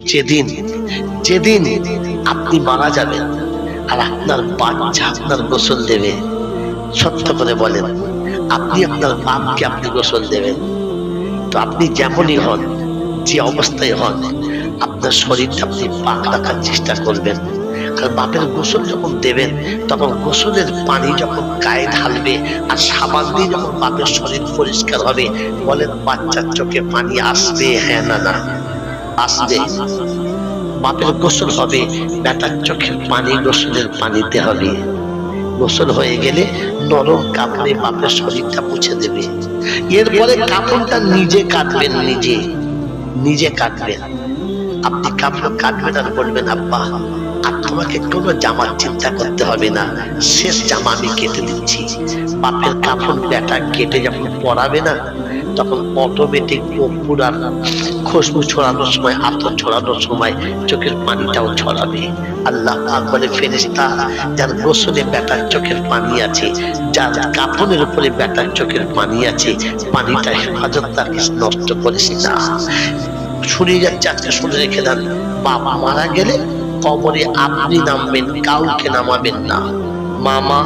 যেদিন যেদিন আপনি মারা যাবেন আর আপনার বাচ্চা আপনার গোসল দেবে। সত্য করে বলেন, আপনি আপনার বাপকে আপনি গোসল দেবেন। তো আপনি যেমনই হন, যে অবস্থায় হন, আপনার শরীরটা আপনি পাক রাখার চেষ্টা করবেন। আর বাপের গোসল যখন দেবেন, তখন গোসলের পানি যখন গায়ে ঢালবে আর সাবান দিয়ে যখন বাপের শরীর পরিষ্কার হবে, বলেন বাচ্চার চোখে পানি আসবে হ্যাঁ না না। আসবে। বাপের গোসল হবে, বেটার চোখের পানি, গোসলের পানিতে হবে। গোসল হয়ে গেলে নরম কাপড়ে বাপের শরীরটা মুছে দেবে। এরপরে কাপড়টা নিজে কাটবেন নিজে। নিজে কাটবেন। আপনি কাপড় কাটবেন আর বলবেন, আব্বা, আর তোমাকে কোনো জামার চিন্তা করতে হবে না। শেষ জামা আমি কেটে দিচ্ছি। বাপের কাপড় বেটা কেটে যখন পরাবে না, তখন অটোমেটিক কর্পূর আর খুশবু ছড়ানোর সময় আতর ছড়ানোর সময়, চোখের পানিটাও ছড়াবে। আল্লাহ পাক বলে, ফেরেশতা যার গোসলে ব্যাটার চোখের পানি আছে, যার কাপড়ের উপরে ব্যাটার চোখের পানি আছে, পানিটা হেফাজত তাকে নষ্ট করিস না। শুনে যাচ্ছে, আজকে শুনে রেখে দেন বাবা মারা গেলে কবরে আপনি নামবেন, কাউকে নামাবেন না। মামা,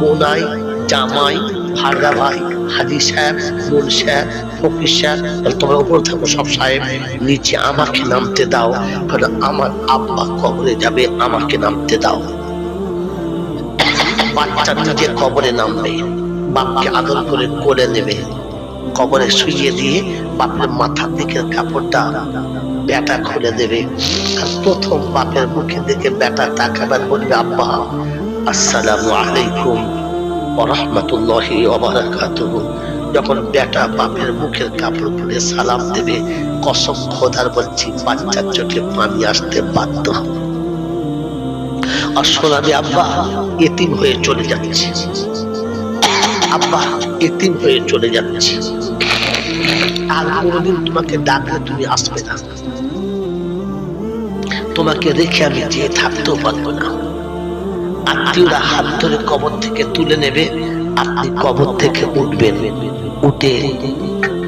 বোনাই, জামাই ভাগা ভাই হাজি সাহেব নুর সাহেব ফকির সাহেব তোমরা উপর থাকো সব সাহেব। নিচে আমাকে নামতে দাও বলে, আমার আব্বা কবরে যাবে আমাকে নামতে দাও। বাচ্চা নিজে কবরে নামবে বাপকে আদর করে কোলে নেবে কবরে শুইয়ে দিয়ে বাপের মাথার দিকের কাপড়টা বেটা খুলে দেবে। প্রথম বাপের মুখে দেখে বেটা তাকাবার বলবে আব্বা আসসালামু আলাইকুম। যখন বেটা বাপের মুখের কাপড় পরে সালাম দেবে, কসম খোদার বলছি, বাচ্চার চোখে পানি আসতে বাধ্য। আর শোনাবে আব্বা, এতিম হয়ে চলে যাচ্ছে। আব্বা, এতিম হয়ে চলে যাচ্ছে। আর কোনোদিন তোমাকে ডাকলে তুমি আসবে না। তোমাকে রেখে আমি যে থাকতেও পারব না। আত্মীয়রা হাত ধরে কবর থেকে তুলে নেবে, আপনি কবর থেকে উঠবেন। উঠে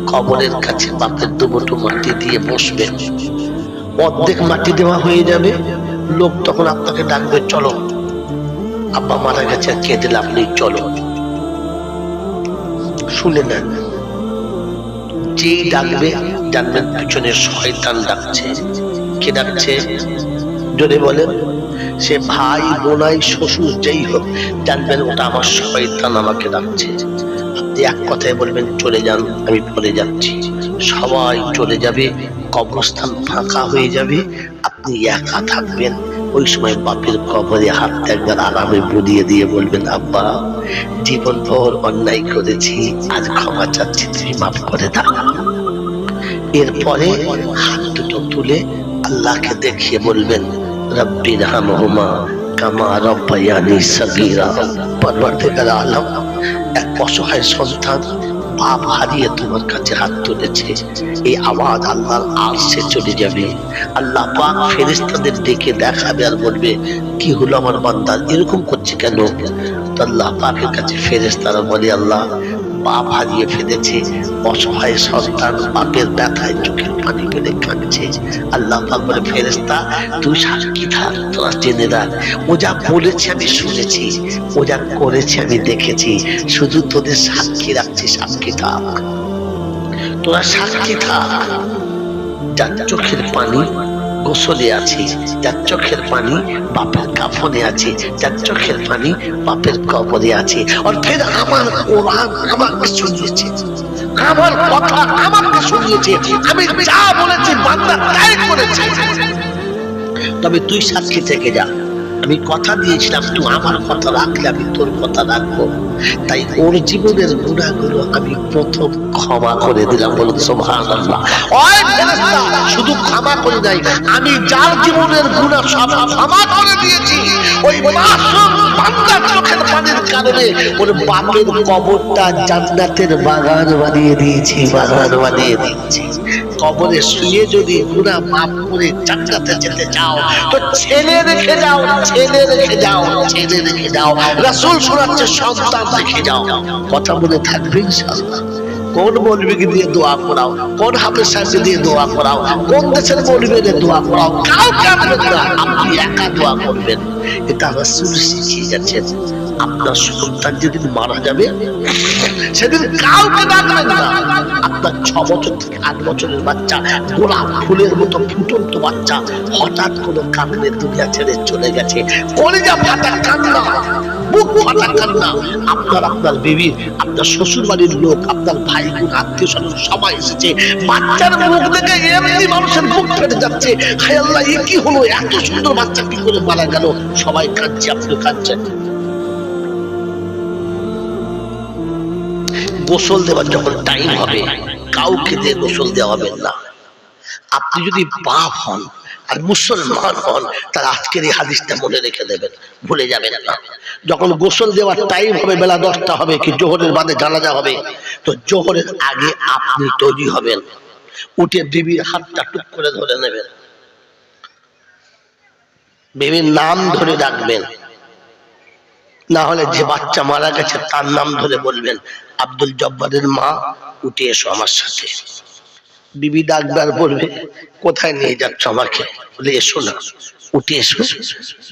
কবরের কাছে বাপের দুমুঠো মাটি দিয়ে বসবেন। অর্ধেক মাটি দেওয়া হয়ে যাবে। লোক তখন আপনাকে ডাকবে, চলো। আব্বা মারা গেছে আর কেঁদে লাভ নেই, চলো। শুনে নেন। যেই ডাকবে, জানবেন পিছনে শয়তান ডাকছে। কে ডাকছে? জোরে বলেন। সে ভাই, বোনাই, শ্বশুর, যেই হোক, জানবেন ওটা আমার শয়তান আমাকে ডাকছে। আপনি এক কথায় বলবেন, চলে যান, আমি পরে যাচ্ছি। সবাই চলে যাবে, কবরস্থান ফাঁকা হয়ে যাবে, আপনি একা থাকবেন। ওই সময় বাপের কবরে হাত একবার আরামে বুলিয়ে দিয়ে বলবেন, আব্বা জীবন ভর অন্যায় করেছি, আজ ক্ষমা চাচ্ছি, তুমি মাফ করে দাও। এরপরে হাত দুটো তুলে আল্লাহকে দেখিয়ে বলবেন রব্বির হামহুমা কামা রব্বায়ানি সগীরা পরবর্তীকার আলম এক অসহায় সন্তান বাপ হারিয়ে তোমার কাছে হাত তুলেছে এই আওয়াজ আল্লাহর আরশে চলে যাবে আল্লাহ পাক ফেরেশতাদের দেখে দেখাবে আর বলবে কি হলো আমার বান্দার এরকম করছে কেন তো আল্লাহ পাকের কাছে ফেরেশতারা বলে আল্লাহ বাপ হারিয়ে ফেলেছে। অসহায় সন্তান বাপের ব্যথায় চোখের পানি ফেলে কাঁদছে। আল্লাহ বলে ফেরেস্তা তুই সাক্ষী থাক, তোরা জেনে রাখ। ও যা বলেছে আমি শুনেছি ও যা করেছে আমি দেখেছি। শুধু তোদের সাক্ষী রাখছি, সাক্ষী থাক। তোরা সাক্ষী থাক। যার চোখের পানি গোসলে আছে, যার চোখের পানি বাপের কাফনে আছে, যার চোখের পানি বাপের কবরে আছে। ফের আমার কোরআন আমাকে শুনিয়েছে। আমার কথা আমাকে শুনিয়েছে। আমি যা বলেছি বান্দা তাই করেছে। তবে তুই সাক্ষী থেকে যা। আমি কথা দিয়েছিলাম, তুই আমার কথা রাখলে আমি তোর কথা রাখব। তাই ওর জীবনের গুণাগুলো আমি প্রথম ক্ষমা করে দিলাম, বলুন শুধু ক্ষমা করে নাই, আমি যার জীবনের গুণা সব ক্ষমা করে দিয়েছি। ওই চোখের পানির কারণে ওর বাপের কবরটা জান্নাতের বাগান বানিয়ে দিয়েছি, বাগান বানিয়ে দিয়েছি। কবরে শুয়ে যদি গুণা মাফ করে জান্নাতে যেতে চাও, তো ছেলে রেখে যাও, ছেলে রেখে যাও, ছেলে রেখে যাও, রাসূল শোনাচ্ছে, সন্তান রেখে যাও। কথা মনে থাকবে ইনশাআল্লাহ। কোন মৌলবীকে দিয়ে দোয়া করাও, কোন হাফেজ সাহেবকে দিয়ে দোয়া করাও, কোন দেশের মৌলবীদের দোয়া করাও, কাউকে আপনি একা দোয়া করবেন। এটা রাসূল শিখিয়ে গেছেন। আপনার সন্তান যেদিন মারা যাবে, সেদিন কাউকে আপনার ছ বছর থেকে আট বছরের বাচ্চা, গোলাপ ফুলের মতো ফুটন্ত বাচ্চা, হঠাৎ কোনো কারণে দুনিয়া ছেড়ে চলে গেছে। কলেজা ফাটা কান্না আপনার আপনার বিবি, আপনার শ্বশুর বাড়ির লোক, আপনার ভাই বোন, আত্মীয় স্বজন, সবাই এসেছে। বাচ্চার মুখ দেখে এমনি মানুষের বুক ফেটে যাচ্ছে। হায় আল্লাহ, এ কি হলো? এত সুন্দর বাচ্চা কি করে মারা গেল? সবাই কাঁদছে আপনি কাঁদছেন। গোসল দেওয়ার যখন টাইম হবে, কাউকে দিয়ে গোসল দেওয়া হবে না। আপনি যদি বাপ হন আর মুসলমান হন তার আজকের এই হাদিসটা মনে রেখে দেবেন, ভুলে যাবেন না। যখন গোসল দেওয়ার টাইম হবে, বেলা দশটা হবে, কি জোহরের বাদে জানাজা হবে, তো জোহরের আগে আপনি তৈরি হবেন। উঠে বিবির হাতটা টুক করে ধরে নেবেন। বিবির নাম ধরে ডাকবেন। না হলে যে বাচ্চা মারা গেছে, তার নাম ধরে বলবেন আব্দুল জব্বারের মা উঠে এসো আমার সাথে। বিবি ডাকবার বলবে কোথায় নিয়ে যাচ্ছ আমাকে? বলে, এসো না। উঠে এসো।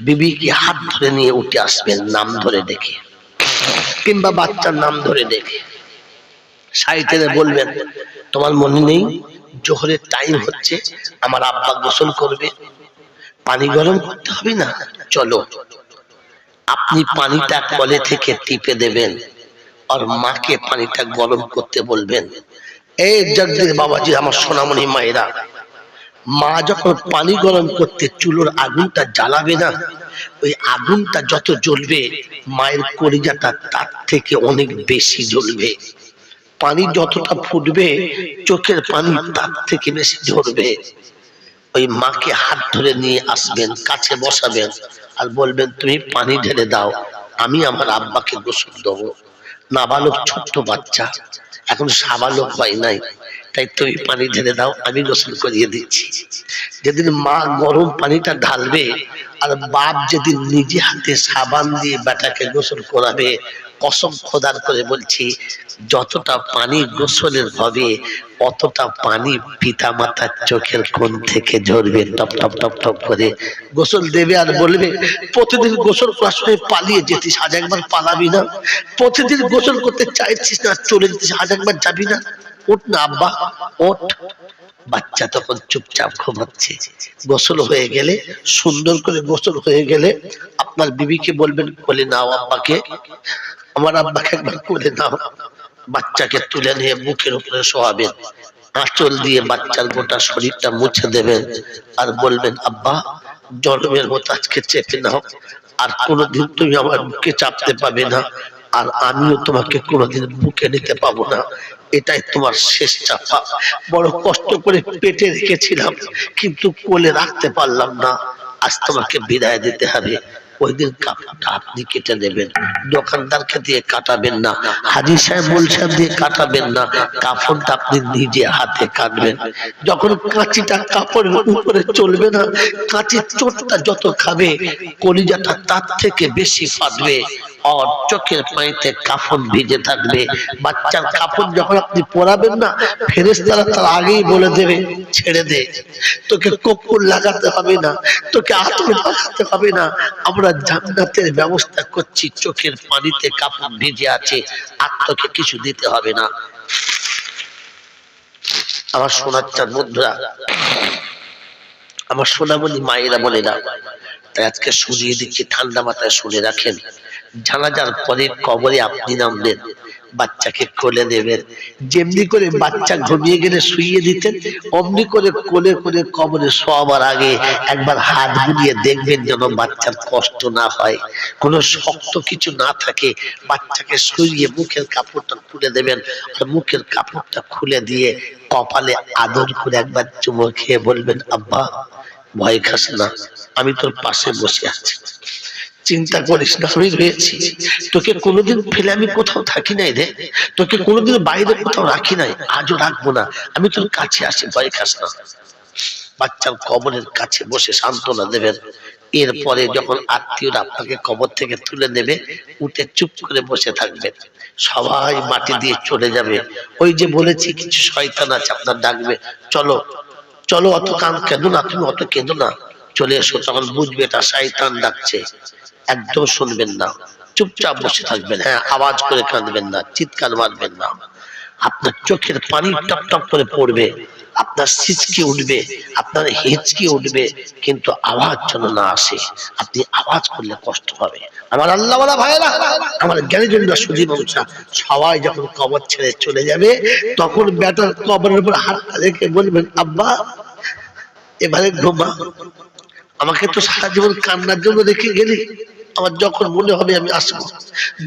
বিবিকে হাত ধরে নিয়ে উঠে আসবেন? নাম ধরে ডেকে কিংবা বাচ্চার নাম ধরে ডেকে সাইটেনে বলবেন, তোমার মনে নেই? জোহরের টাইম হচ্ছে। আমার আব্বা গোসল করবে। পানি গরম করতে হবে না? চলো। আপনি পানিটা কলে থেকে টিপে দেবেন। আর মাকে পানিটা গরম করতে বলবেন এই জগদীশ বাবাজি, আমার সোনামণি মায়েরা, মা যখন পানি গরম করতে চুলোর আগুনটা জ্বালাবে না, ওই আগুনটা যত জ্বলবে, মায়ের কলিজাটা তার থেকে অনেক বেশি জ্বলবে। পানি যতটা ফুটবে, চোখের পানি তার থেকে বেশি ঝরবে। ওই মাকে হাত ধরে নিয়ে আসবেন, কাছে বসাবেন আর বলবেন, তুমি পানি ঢেলে দাও, আমি আমার আব্বাকে গোসল দেবো। নাবালক ছোট্ট বাচ্চা। এখন সাবালক হয় নাই। তাই তুমি পানি ঢেলে দাও, আমি গোসল করিয়ে দিচ্ছি। যেদিন মা গরম পানিটা ঢালবে, আর বাপ যেদিন নিজে হাতে সাবান দিয়ে বেটাকে গোসল করাবে, কসম খোদার করে বলছি, যতটা পানি গোসলের হবে অতটা পানি পিতা মাতার চোখের কোণ থেকে ঝরবে, টপ টপ টপ টপ করে। গোসল দেবে আর বলবে, প্রতিদিন গোসল করার সময় পালিয়ে যেতিস, আজ একবার পালাবি না। প্রতিদিন গোসল করতে চাইছিস না, চলে যেতিস, আজ একবার যাবি না। ওঠ না, আব্বা, ওঠ। বাচ্চা তখন চুপচাপ ঘুমাচ্ছে। গোসল হয়ে গেলে, সুন্দর করে গোসল হয়ে গেলে আপনার বিবিকে বলবেন কোলে নাও আব্বাকে। আমার আব্বাকে একবার কোলে নাও। বাচ্চাকে তুলে নিয়ে বুকের উপরে শোয়াবেন, আঁচল দিয়ে বাচ্চার গোটা শরীরটা মুছে দেবেন আর বলবেন, আব্বা, জন্মের মতো আজকে চেপে নাও, আর কোনোদিন তুমি আমার বুকে চাপতে পাবে না, আর আমিও তোমাকে কোনোদিন বুকে নিতে পাবো না। এটাই তোমার শেষ চাপা। বড় কষ্ট করে পেটে রেখেছিলাম, কিন্তু কোলে রাখতে পারলাম না। আজ তোমাকে বিদায় দিতে হবে। ওই দিন কাপড়টা আপনি কেটে নেবেন দোকানদারকে দিয়ে কাটাবেন না। হাজির সাহেব বলছেন দিয়ে কাটাবেন না। কাপড়টা আপনি নিজে হাতে কাটবেন। যখন কাঁচিটা কাপড়ের উপরে চলবে না, কাঁচির চোটটা যত খাবে, কলিজাটা তার থেকে বেশি ফাটবে। চোখের পানিতে কাফন ভিজে থাকবে। বাচ্চার কাপড় যখন আপনি পরাবেন না ফেরেস্তারা তার আগেই বলে দেবে, ছেড়ে দে। তোকে লাগাতে হবে না, তোকে আতর লাগাতে হবে না। আমরা জান্নাতের ব্যবস্থা করছি, চোখের পানিতে কাপড় ভিজে আছে, আর তোকে কিছু দিতে হবে না। আমার সোনার চাঁদ বন্ধুরা, আমার সোনামণি মায়েরা বলে না, তাই আজকে শুনিয়ে দিচ্ছি, ঠান্ডা মাথায় শুনে রাখেন। জানাজার পরে কবরে আপনি নামবেন, বাচ্চাকে কোলে নেবেন। যেমনি করে বাচ্চা ঘুমিয়ে গেলে শুইয়ে দিতেন, অমনি করে কোলে করে কবরে শোয়াবার আগে একবার হাত বুলিয়ে দেখবেন যেন বাচ্চার কষ্ট না হয়। কোনো শক্ত কিছু না থাকে, বাচ্চাকে শুইয়ে মুখের কাপড়টা খুলে দেবেন আর মুখের কাপড়টা খুলে দিয়ে কপালে আদর করে একবার চুমো খেয়ে বলবেন, আব্বা, ভয় খাস না, আমি তোর পাশে বসে আছি। চিন্তা করিস না, আমি রয়েছি। তোকে কোনোদিন ফেলে আমি কোথাও থাকি নাই রে। তোকে কোনোদিন বাইরে কোথাও রাখি নাই, আজও রাখব না। আমি তোর কাছে আসি, ভয় খাস না। বাচ্চার কবরের কাছে বসে সান্ত্বনা দেবেন। এরপরে যখন আত্মীয়রা আপনাকে কবর থেকে তুলে নেবে, উঠে চুপ করে বসে থাকবেন সবাই মাটি দিয়ে চলে যাবে। ওই যে বলেছি, কিছু শয়তান আছে, আপনার ডাকবে, চলো চলো অত কান কেঁদো না, তুমি অত কেঁদো না। চলে এসো, তখন বুঝবে এটা শয়তান ডাকছে। একদম শুনবেন না। চুপচাপ বসে থাকবেন হ্যাঁ আওয়াজ করে কাঁদবেন না, চিৎকার মারবেন না। আপনার চোখের পানি টপ টপ করে পড়বে, আপনার সিচকে উঠবে, আপনার হেঁচকে উঠবে, কিন্তু আওয়াজ যেন না আসে। আপনি আওয়াজ করলে কষ্ট হবে আমার আল্লাহ ভাইয়েরা, আমার জ্ঞানীজনরা সুজীব বংশা সবাই যখন কবর ছেড়ে চলে যাবে, তখন ব্যাটার কবরের উপর হাতটা রেখে বলবেন, আব্বা, এবারে ঘুমা। আমাকে তো সারা জীবন কান্নার জন্য রেখে গেলি। আমার যখন মনে হবে আমি আসব,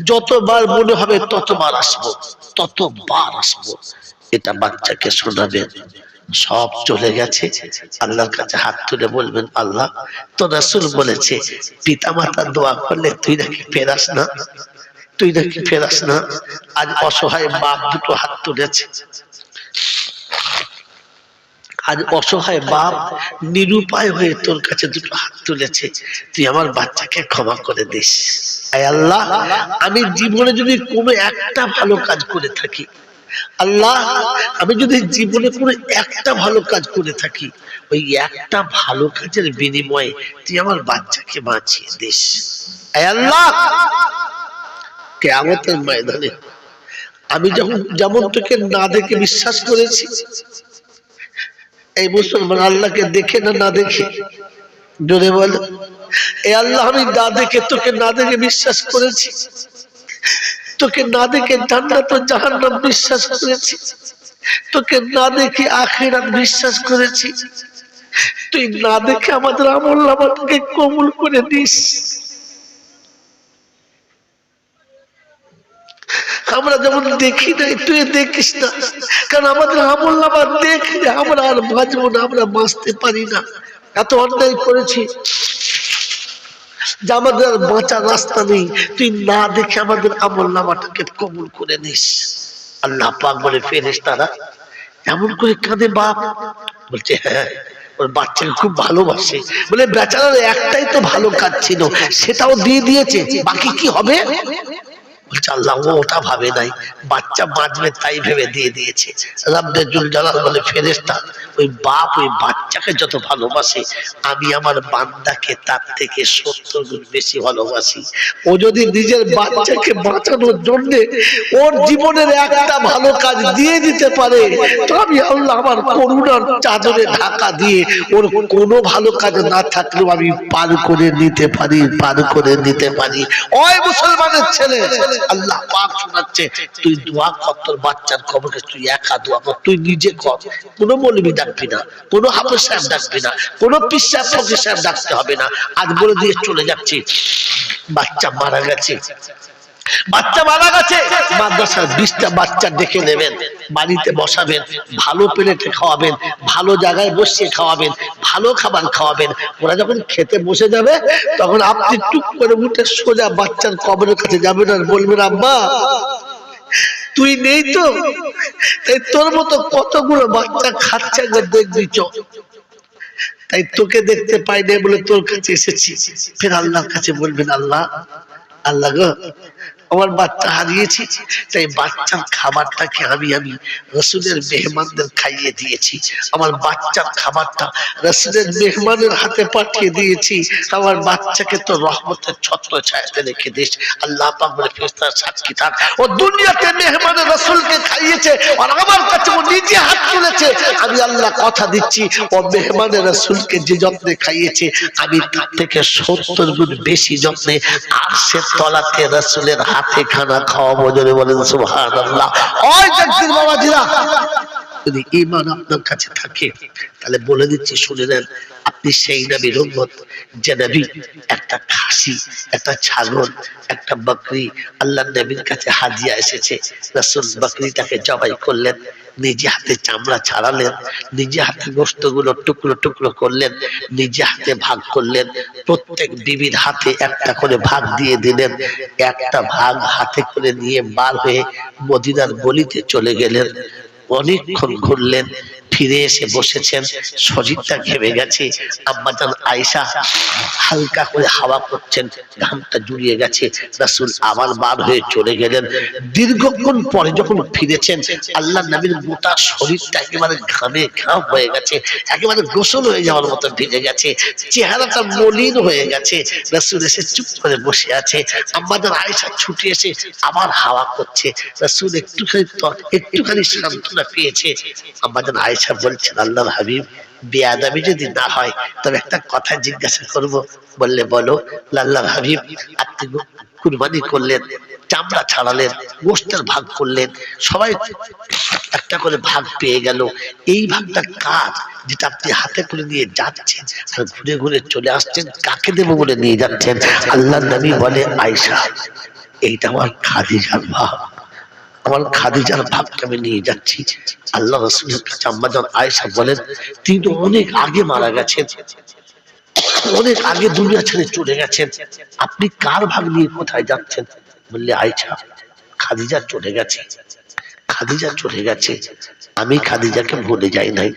যতবার মনে হবে ততবার আসব ততবার আসব। এটা বাচ্চাকে শোনাবেন সব চলে গেছে। আল্লাহর কাছে হাত তুলে বলবেন, আল্লাহ, তো রাসুল বলেছে পিতা মাতা দোয়া করলে তুই নাকি ফেরাস না? তুই নাকি ফেরাস না? আজ অসহায় বাপ দুটো হাত তুলেছে। আজ অসহায় বাপ নিরুপায় হয়ে তোর কাছে দুটো হাত তুলেছে। তুই আমার বাচ্চাকে ক্ষমা করে দিস। আল্লাহ, আমি জীবনে যদি কোনো একটা ভালো কাজ করে থাকি, আল্লাহ, আমি যদি জীবনে কোনো একটা ভালো কাজ করে থাকি, ওই একটা ভালো কাজের বিনিময়ে তুই আমার বাচ্চাকে বাঁচিয়ে দিস। আল্লাহ কেমতের ময়দানে আমি যখন যেমন তোকে না দেখে বিশ্বাস করেছি এই মুসলমান আল্লাহকে দেখে না না দেখে? জোরে বল। এ আল্লাহ, আমি না দেখে তোকে না দেখে বিশ্বাস করেছি। তোকে না দেখে জান্নাত ও জাহান্নাম বিশ্বাস করেছি। তোকে না দেখে আখিরাত বিশ্বাস করেছি। তুই না দেখে আমাদের আমল নামাকে কবুল করে দিস আমরা যেমন দেখি নাই তুই দেখিস না। কারণ আমাদের আমল নামা দেখলে আমরা আর বাঁচবো না, আমরা বাঁচতে পারি না। এত অন্যায় করেছি যে আমাদের আর বাঁচার রাস্তা নেই। তুই না দেখে আমাদের আমল নামাটাকে কবুল করে নিস। আল্লাহ পাক বলে ফেরেস তারা এমন করে কাঁদে বাপ। বলছে হ্যাঁ ওর বাচ্চাকে খুব ভালোবাসে। বলে, বেচারার একটাই তো ভালো কাজ ছিল, সেটাও দিয়ে দিয়েছে, বাকি কি হবে? আমি আমার বান্দাকে তার থেকে সত্তর গুণ বেশি ভালোবাসি। ও যদি নিজের বাচ্চাকে বাঁচানোর জন্য ওর জীবনের একটা ভালো কাজ দিয়ে দিতে পারে, তো আমি আল্লাহ আমার করুণার চাদরে ঢাকা দিয়ে ওর কোনো ভালো কাজ না থাকলেও আমি পার করে নিতে পারি, পার করে নিতে পারি। ওই মুসলমানের ছেলে আল্লাহ পাক শোনাচ্ছে, তুই দোয়া কর, তোর বাচ্চার কবরকে তুই একা দোয়া কর, তুই নিজে কর। কোনো মৌলবি ডাকবি না, কোনো হাফেজ সাহেব ডাকবি না, কোনো পিসার ফকির সাহেব ডাকতে হবে না। আজ বলে দিয়ে চলে যাচ্ছি, বাচ্চা মারা গেছে। বাচ্চা মারা গেছে। মাদ্রাসার বিশটা বাচ্চা ডেকে নেবেন, বাড়িতে বসাবেন, ভালো প্লেটে খাওয়াবেন, ভালো জায়গায় বসিয়ে খাওয়াবেন, ভালো খাবার খাওয়াবেন। ওরা যখন খেতে বসে যাবে, তখন আপনি টুক করে উঠে সোজা বাচ্চার কবরের কাছে যাবেন আর বলবেন, আব্বা, তুই নেই তো। তাই তোর মতো কতগুলো বাচ্চা খাচ্ছে একবার দেখবি চ। তাই তোকে দেখতে পাই না বলে তোর কাছে এসেছি। ফের আল্লাহর কাছে বলবেন, আল্লাহ আল্লাহ গো। আমার বাচ্চা হারিয়েছি, তাই বাচ্চার খাবারটাকে আমি আমি রসুলের মেহমানদের খাইয়ে দিয়েছি। আমার বাচ্চার খাবারটা রসুলের মেহমানের হাতে পাঠিয়ে দিয়েছি। আমার বাচ্চাকে তো রহমতের ছত্র ছায়াতে রেখে দিস। আল্লাহ সাক্ষী থাক। ও দুনিয়াতে মেহমানের রসুলকে খাইয়েছে, আর আমার কাছে ও নিজে হাত তুলেছে। আমি আল্লাহ কথা দিচ্ছি, ও মেহমানের রসুলকে যে যত্নে খাইয়েছে, আমি তার থেকে সত্তর গুণ বেশি যত্নে আর সে তলাতে রসুলের হাতে খানা খাওয়াবো জোরে বলেন সুবহান আল্লাহ ওই জাগতির বাবাজিরা। যদি ইমান আপনার কাছে থাকে, তাহলে বলে দিচ্ছি, শুনে নেন, আপনি সেই নবীর উম্মত যে নবী একটা খাসি, একটা ছাগল, একটা বকরি আল্লাহ নবীর কাছে হাজিয়া এসেছে, রাসূল বকরিটাকে জবাই করলেন, নিজে হাতে চামড়া ছাড়ালেন, নিজে হাতে গোস্তগুলো টুকরো টুকরো করলেন, নিজে হাতে ভাগ করলেন, প্রত্যেক বিবির হাতে একটা করে ভাগ দিয়ে দিলেন, একটা ভাগ হাতে করে নিয়ে বার হয়ে মদিনার গলিতে চলে গেলেন। অনেকক্ষণ ঘুরলেন। ফিরে এসে বসেছেন, শরীরটা ঘেমে গেছে। আম্মাজান আয়েশা হালকা করে হাওয়া করছেন, ঘামটা জুড়িয়ে গেছে। রাসূল আবার বার হয়ে চলে গেলেন। দীর্ঘক্ষণ পরে যখন ফিরেছেন আল্লাহ নবীর গোটা শরীরটা একেবারে ঘামে ঘাম হয়ে গেছে, একেবারে গোসল হয়ে যাওয়ার মতো ভিজে গেছে, চেহারাটা মলিন হয়ে গেছে। রাসূল এসে চুপ করে বসে আছে। আম্মাজান আয়েশা ছুটে এসে আবার হাওয়া করছে। রাসুল একটুখানি একটুখানি সান্ত্বনা পেয়েছে। আম্মাজান আয়েশা বলছেন, আল্লাহর হাবিব, বেয়াদাবি যদি না হয়, তবে একটা কথা জিজ্ঞাসা করব। বললে, বলো, আল্লাহর হাবিব, আপনি কুরবানি করলেন, চামড়া ছাড়ালেন গোষ্ঠের ভাগ করলেন, সবাই একটা করে ভাগ পেয়ে গেল। এই ভাগটা কাজ যেটা আপনি হাতে করে নিয়ে যাচ্ছেন আর ঘুরে ঘুরে চলে আসছেন, কাকে দেবো বলে নিয়ে যাচ্ছেন? আল্লাহ নবী বলে আয়সা এইটা আমার খাদিজার ভাগ আমার খাদিজার ভাগটা আমি নিয়ে যাচ্ছি। আল্লাহ রসুলের কাছে আম্মাজান আয়েশা বলেন, তিনি তো অনেক আগে মারা গেছেন। অনেক আগে দুনিয়া ছেড়ে চলে গেছেন। আপনি কার ভাগ নিয়ে কোথায় যাচ্ছেন? বললে আয়সা খাদিজা চলে গেছে। খাদিজা চলে গেছে। আমি খাদিজাকে ভুলে যাই নাই।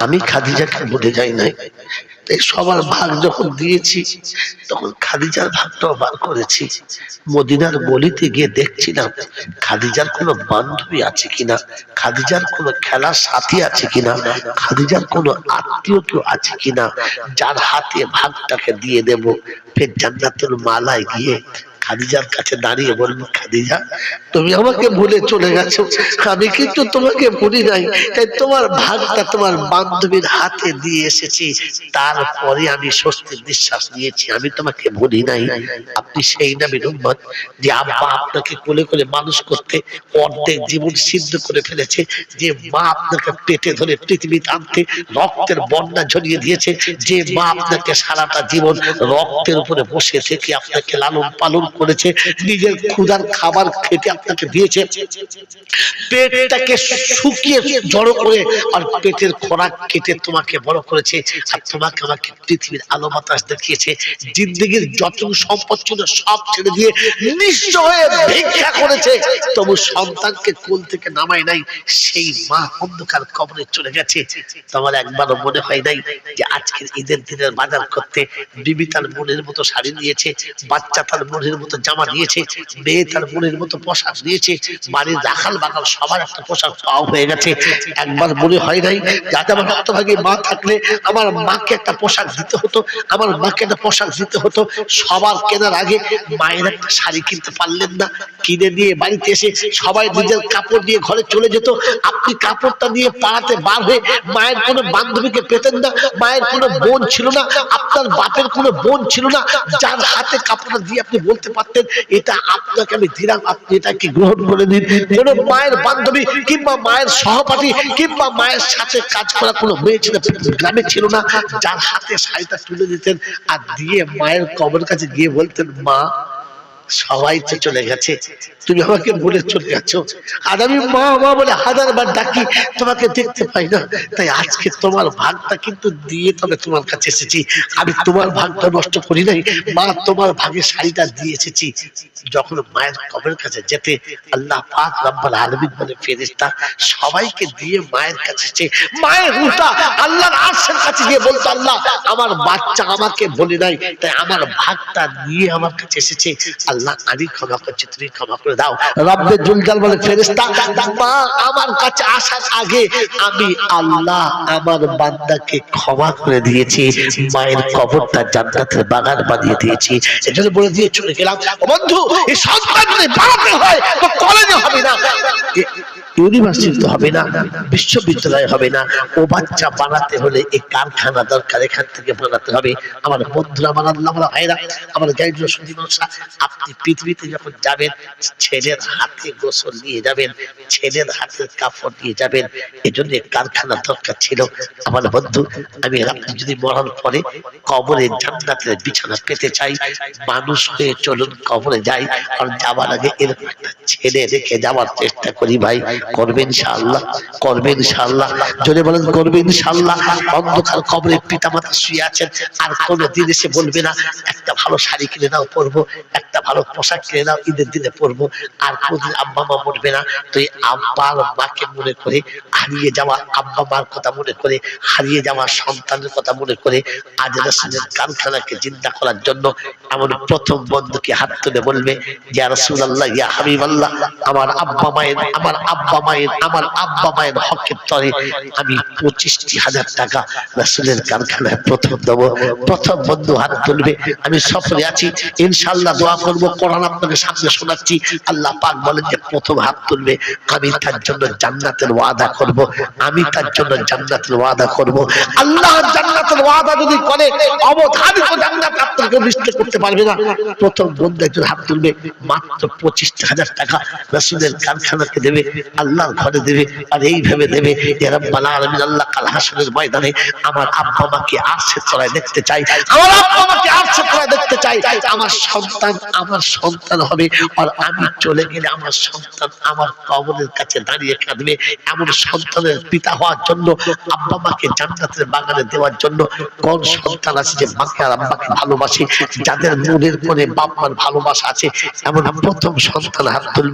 আমি খাদিজাকে ভুলে যাই নাই। তাই সবার ভাগ যখন দিয়েছি, তখন খাদিজার ভাগটাও বার করেছি। মদিনার গলিতে গিয়ে দেখছিলাম, খাদিজার কোনো বান্ধবী আছে কিনা, খাদিজার কোনো খেলার সাথী আছে কিনা, খাদিজার কোনো আত্মীয় কেউ আছে কিনা, যার হাতে ভাগটাকে দিয়ে দেব, ফের জান্নাতুল মালায় গিয়ে খাদিজার কাছে দাঁড়িয়ে বলব, খাদিজা, তুমি আমাকে ভুলে চলে গেছো। আমি কিন্তু তোমাকে ভুলি নাই, তাই তোমার ভাগটা তোমার বান্ধবীর হাতে দিয়ে এসেছি। তারপরে আমি স্বস্তির নিঃশ্বাস নিয়েছি, আমি তোমাকে ভুলি নাই। আপনি সেই নবীর উম্মত যে আব্বা আপনাকে কোলে কোলে মানুষ করতে অর্ধেক জীবন সিদ্ধ করে ফেলেছে, যে মা আপনাকে পেটে ধরে পৃথিবীতে আনতে রক্তের বন্যা ঝরিয়ে দিয়েছে, যে মা আপনাকে সারাটা জীবন রক্তের উপরে বসে থেকে আপনাকে লালন পালন করেছে, নিজের ক্ষুধার খাবার খেতে আপনাকে দিয়েছে। পেটটাকে শুকিয়ে জড়ো করে আর পেটের খোরাক কেটে তোমাকে বড় করেছে আর তোমাকে আমাকে পৃথিবীর আলো বাতাস দেখিয়েছে। জিন্দগির যত সম্পদ ছিল সব ছেড়ে দিয়ে হয়ে ভিক্ষা করেছে। তবু সন্তানকে কোল থেকে নামায় নাই, সেই মা অন্ধকার কবরে চলে গেছে। তোমার একবারও মনে হয় নাই যে আজকের ঈদের দিনের বাজার করতে বিবি তার মনের মতো শাড়ি নিয়েছে, বাচ্চা তার মনের মতো জামা নিয়েছে মেয়ে তার মনের মতো পোশাক নিয়েছে বাড়ির রাখাল বাগাল সবার একটা পোশাক পাওয়া হয়ে গেছে। একবার মনে হয় নাই যাতে আমার রক্তভাগী মা থাকলে আমার মাকে একটা পোশাক দিতে হতো, আমার মাকে একটা পোশাক দিতে হতো। সবার কেনার আগে মায়ের একটা শাড়ি কিনতে পারলেন না, কিনে নিয়ে বাড়িতে এসে সবাই নিজের কাপড় নিয়ে ঘরে চলে যেত। আপনি কাপড়টা নিয়ে পাড়াতে বার হয়ে মায়ের কোনো বান্ধবীকে পেতেন না, মায়ের কোনো বোন ছিল না, আপনার বাপের কোনো বোন ছিল না, যার হাতে কাপড়টা দিয়ে আপনি বলতে পারতেন, এটা আপনাকে আমি দিলাম, আপনি এটাকে গ্রহণ করে দিন। কোনো মায়ের বান্ধবী কিংবা মায়ের সহপাঠী কিংবা মায়ের সাথে কাজ করা কোনো মেয়ে ছিল, গ্রামে ছিল না, যার হাতে শাড়িটা তুলে দিতেন আর দিয়ে মায়ের কবর কাছে গিয়ে বলতেন, মা সবাই তো চলে গেছে। তুমি আমাকে বলে চলে গেছো। আর আমি মা মা বলে হাজার বার ডাকি, তোমাকে দেখতে পাই না। তাই আজকে তোমার ভাগটা কিন্তু দিয়ে তবে তোমার কাছে এসেছি। আমি তোমার ভাগটা নষ্ট করি নাই, মা তোমার ভাগে শাড়িটা দিয়ে এসেছি। যখন মায়ের কবের কাছে যেতে আল্লাহ পাক রব্বাল আলামিন বলে, ফেরেশতা সবাইকে দিয়ে মায়ের কাছে এসে, মায়ের রুটা আল্লাহর আরশের কাছে গিয়ে বলতো আল্লাহ, আমার বাচ্চা আমাকে বলে নাই, তাই আমার ভাগটা নিয়ে আমার কাছে এসেছে। আল্লাহ ক্ষমা তুমি ক্ষমা করে দাও। জুলজাল বলে মা, আমার কাছে আসার আগে আমি আল্লাহ আমার বান্দাকে ক্ষমা করে দিয়েছি, মায়ের কবরটা জান্নাতের বাগান বানিয়ে দিয়েছি। এজন্য বলে দিয়ে চলে গেলাম বন্ধু, এই সন্তান যদি বাড়াতে হয়, তো কলেজে হবে না। ইউনিভার্সিটি হবে না, বিশ্ববিদ্যালয় হবে না। ও বাচ্চা বানাতে হলে এই কারখানা দরকার, এখান থেকে বানাতে হবে। আমার বন্ধুরা, আমার ভাইরা, আমার গাইড সুদী মানুষরা আপনি পৃথিবীতে যখন যাবেন, ছেলের হাতে গোসল নিয়ে যাবেন, ছেলের হাতের কাপড় নিয়ে যাবেন এই জন্য কারখানা দরকার ছিল। আমার বন্ধু, আমি আপনি যদি মরার পরে কবরে জান্নাতের বিছানা পেতে চাই, মানুষ হয়ে চলুন কবরে যাই, আর যাওয়ার আগে এরকম একটা ছেলে রেখে যাওয়ার চেষ্টা করি ভাই। করবে ইনশাআল্লাহ করবে ইনশাআল্লাহ। যদি বলেন করবে ইনশাআল্লাহ। অন্ধকার কবরে পিতা মাতা শুয়ে আছেন, আর কোনো দিন এসে বলবে না, একটা ভালো শাড়ি কিনে দাও, পরবো। একটা ভালো পোশাক কিনে দাও, ঈদের দিনে পরবো। আর কোনদিন আব্বা মা মরবে না, তো এই আব্বা আর মাকে মনে করে হারিয়ে যাওয়া আব্বা মার কথা মনে করে, হারিয়ে যাওয়া সন্তানের কথা মনে করে, আজ রাসূলের কারখানাকে জিন্দা করার জন্য এমন প্রথম বন্ধুকে হাত তুলে বলবে, ইয়া রাসূলুল্লাহ, ইয়া হাবিবাল্লাহ, আমার আব্বা মায়ের, আমার আব্বা আমি সফরে আছি। ইনশাআল্লাহ দোয়া করব। কোরআন আপনাকে সামনে শোনাচ্ছি। আল্লাহ পাক বলেন যে প্রথম হাত তুলবে। আমি তার জন্য জান্নাতের ওয়াদা করব। আমি তার জন্য জান্নাতের ওয়াদা করব। আল্লাহ জান্নাতের ওয়াদা যদি করে নিশ্চিত করতে পারবে না। প্রথম বন্ধু একজন হাত তুলবে। মাত্র পঁচিশ হাজার টাকা রাসূলের কারখানাকে দেবে। আল্লাহর ঘরে দেবে, আর এইভাবে দেবে ইয়া রাব্বাল আল্লাহ কাল হাসরের ময়দানে আমার আব্বা মাকে আরশে তলায় দেখতে চাই আমার আব্বা মাকে আরশে তলায় দেখতে চাই আমার সন্তান আমার সন্তান হবে, আর আমি চলে গেলে আমার সন্তান আমার কবরের কাছে দাঁড়িয়ে কাঁদবে, এমন সন্তানের পিতা হওয়ার জন্য, আব্বা মাকে জান্নাতের বাগানে দেওয়ার জন্য কোন সন্তান আছে যে মাকে আর আব্বাকে ভালোবাসে, যাদের মনের কোণে বাপ মার ভালোবাসা আছে, এমন প্রথম সন্তান হাত তুলবে।